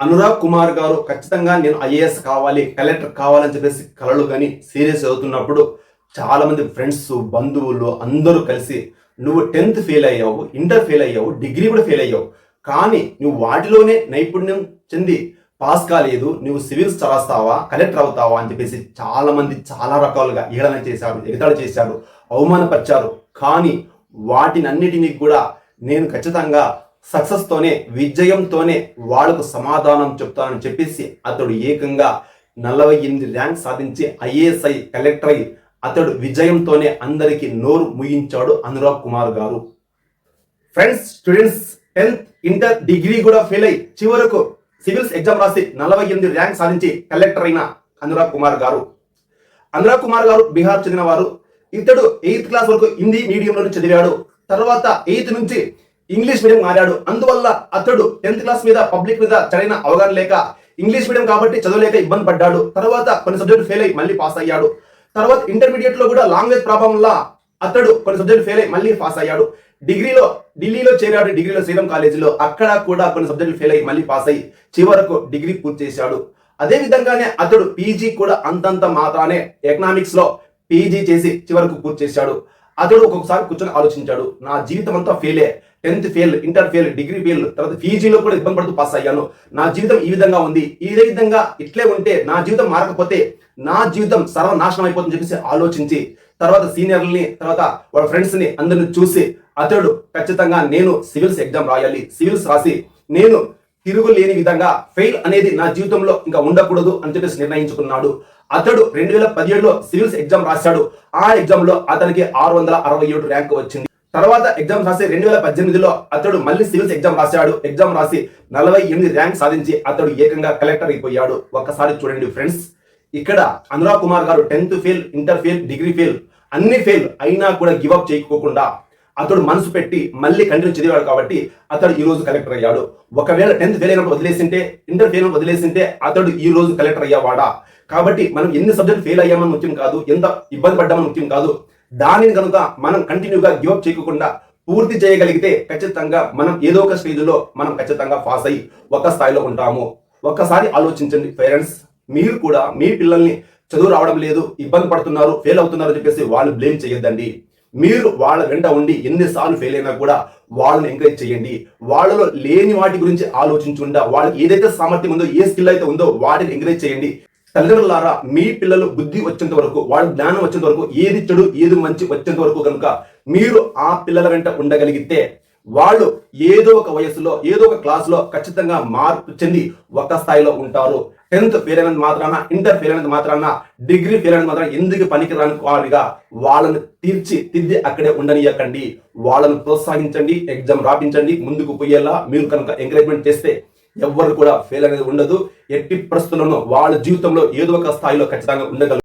అనురాగ్ కుమార్ గారు ఖచ్చితంగా నేను ఐఏఎస్ కావాలి కలెక్టర్ కావాలని చెప్పేసి కలలు కానీ సీరియస్ అవుతున్నప్పుడు చాలామంది ఫ్రెండ్స్ బంధువులు అందరూ కలిసి నువ్వు టెన్త్ ఫెయిల్ అయ్యావు ఇంటర్ ఫెయిల్ అయ్యావు డిగ్రీ కూడా ఫెయిల్ అయ్యావు కానీ నువ్వు వాటిలోనే నైపుణ్యం చెంది పాస్ కాలేదు నువ్వు సివిల్స్ చరాస్తావా కలెక్టర్ అవుతావా అని చెప్పేసి చాలామంది చాలా రకాలుగా ఏడన చేశారు ఎగతాళి చేశారు అవమానపరిచారు. కానీ వాటినన్నిటినీ కూడా నేను ఖచ్చితంగా సక్సెస్ తోనే విజయంతోనే వాళ్ళకు సమాధానం చెప్తానని చెప్పేసి అతడు ఏకంగా నలభై ఎనిమిది ర్యాంక్ సాధించి ఐఏఎస్ఐ కలెక్టర్ అయి అతడు విజయంతోనే అందరికీ నోరు ముగించాడు అనురాగ్ కుమార్ గారు. Friends students tenth inter degree కూడా ఫెయిల్ అయి చివరకు సివిల్స్ ఎగ్జామ్ రాసి నలభై ఎనిమిది ర్యాంక్ సాధించి కలెక్టర్ అయిన అనురాగ్ కుమార్ గారు. అనురాగ్ కుమార్ గారు బీహార్ చెందిన వారు. ఇతడు ఎయిత్ క్లాస్ వరకు హిందీ మీడియంలో చదివాడు. తర్వాత ఎయిత్ నుంచి ఇంగ్లీష్ మీడియం మారాడు. అందువల్ల అతడు టెన్త్ క్లాస్ మీద పబ్లిక్ మీద సరైన అవగాహన లేక ఇంగ్లీష్ మీడియం కాబట్టి చదవలేక ఇబ్బంది పడ్డాడు. తర్వాత కొన్ని సబ్జెక్టు ఫెయిల్ అయ్యి మళ్ళీ పాస్ అయ్యాడు. తర్వాత ఇంటర్మీడియట్లో కూడా లాంగ్వేజ్ ప్రాబ్లం వల్ల అతడు కొన్ని సబ్జెక్టు ఫెయిల్ అయ్యి మళ్ళీ పాస్ అయ్యాడు. డిగ్రీలో ఢిల్లీలో చేరాడు. డిగ్రీలో శ్రీరామ్ కాలేజీలో అక్కడ కూడా కొన్ని సబ్జెక్టులు ఫెయిల్ అయ్యి మళ్ళీ పాస్ అయ్యి చివరకు డిగ్రీ పూర్తి చేశాడు. అదే విధంగానే అతడు పీజీ కూడా అంతంత మాత్రానే ఎకనామిక్స్లో పీజీ చేసి చివరకు పూర్తి చేశాడు. అతడు ఒక్కొక్కసారి కూర్చొని ఆలోచించాడు. నా జీవితం అంతా ఫెయిలే tenth fail inter fail degree fail తర్వాత పీజీలో కూడా ఇబ్బంది పడుతూ పాస్ అయ్యాను. నా జీవితం ఈ విధంగా ఉంది. ఇదే విధంగా ఇట్లే ఉంటే నా జీవితం మారకపోతే నా జీవితం సర్వనాశనం అయిపోతుందని చెప్పేసి ఆలోచించి తర్వాత సీనియర్లని తర్వాత వాళ్ళ ఫ్రెండ్స్ని అందరిని చూసి అతడు ఖచ్చితంగా నేను సివిల్స్ ఎగ్జామ్ రాయాలి. సివిల్స్ రాసి నేను తిరుగులేని విధంగా ఫెయిల్ అనేది నా జీవితంలో ఇంకా ఉండకూడదు అని చెప్పేసి నిర్ణయించుకున్నాడు. అతడు రెండు వేల పదిహేడులో సివిల్స్ ఎగ్జామ్ రాశాడు. ఆ ఎగ్జామ్లో అతనికి ఆరు వందల అరవై ఏడు ర్యాంక్ వచ్చింది. తర్వాత ఎగ్జామ్ రాసి రెండు వేల పద్దెనిమిదిలో అతడు మళ్ళీ సివిల్స్ ఎగ్జామ్ రాశాడు. ఎగ్జామ్ రాసి నలభై ఎనిమిది ర్యాంక్ సాధించి అతడు ఏకంగా కలెక్టర్ అయిపోయాడు. ఒక్కసారి చూడండి ఫ్రెండ్స్ ఇక్కడ అనురాగ్ కుమార్ గారు tenth fail inter fail degree fail అన్ని ఫెయిల్ అయినా కూడా గివ్ అప్ చేయకోకుండా అతడు మనసు పెట్టి మళ్ళీ కంటిన్యూ చదివాడు కాబట్టి అతడు ఈ రోజు కలెక్టర్ అయ్యాడు. ఒకవేళ టెన్త్ ఫెయిల్ అయినప్పుడు వదిలేసింటే ఇంటర్ ఫెయిల్ వదిలేసింటే అతడు ఈ రోజు కలెక్టర్ అయ్యేవాడా? కాబట్టి మనం ఎన్ని సబ్జెక్ట్ ఫెయిల్ అయ్యామని ముఖ్యం కాదు ఎంత ఇబ్బంది పడ్డామని ముఖ్యం కాదు. దానిని కనుక మనం కంటిన్యూగా గివప్ చేయకుండా పూర్తి చేయగలిగితే ఖచ్చితంగా మనం ఏదో ఒక స్టేజ్లో మనం ఖచ్చితంగా పాస్ అయ్యి ఒక స్థాయిలో ఉంటాము. ఒక్కసారి ఆలోచించండి పేరెంట్స్ మీరు కూడా మీ పిల్లల్ని చదువు రావడం లేదు ఇబ్బంది పడుతున్నారు ఫెయిల్ అవుతున్నారు చెప్పేసి వాళ్ళు బ్లేమ్ చేయొద్దండి. మీరు వాళ్ళ వెంట ఉండి ఎన్నిసార్లు ఫెయిల్ అయినా కూడా వాళ్ళని ఎంకరేజ్ చేయండి. వాళ్ళలో లేని వాటి గురించి ఆలోచించుండా వాళ్ళకి ఏదైతే సామర్థ్యం ఉందో ఏ స్కిల్ అయితే ఉందో వాటిని ఎంకరేజ్ చేయండి. తల్లిదండ్రులారా మీ పిల్లలు బుద్ధి వచ్చేంత వరకు వాళ్ళ జ్ఞానం వచ్చేంత వరకు ఏది చెడు ఏది మంచి వచ్చేంత వరకు కనుక మీరు ఆ పిల్లల వెంట ఉండగలిగితే వాళ్ళు ఏదో ఒక వయసులో ఏదో ఒక క్లాసులో ఖచ్చితంగా మార్పు చెంది ఒక స్థాయిలో ఉంటారు. టెన్త్ ఫెయిల్ అయినంత మాత్రాన ఇంటర్ ఫెయిల్ అయినంత మాత్రాన డిగ్రీ ఫెయిల్ అయినంత మాత్రాన ఎందుకు పనికిరాని వారిగా వాళ్ళని తీర్చి తిద్ది అక్కడే ఉండనియకండి. వాళ్ళను ప్రోత్సహించండి ఎగ్జామ్ రాపించండి ముందుకు పోయేలా మీరు కనుక ఎంకరేజ్మెంట్ చేస్తే ఎవ్వరు కూడా ఫెయిల్ అనేది ఉండదు. ఎట్టి పరిస్థితుల్లోనూ వాళ్ళ జీవితంలో ఏదో ఒక స్థాయిలో ఖచ్చితంగా ఉండగలరు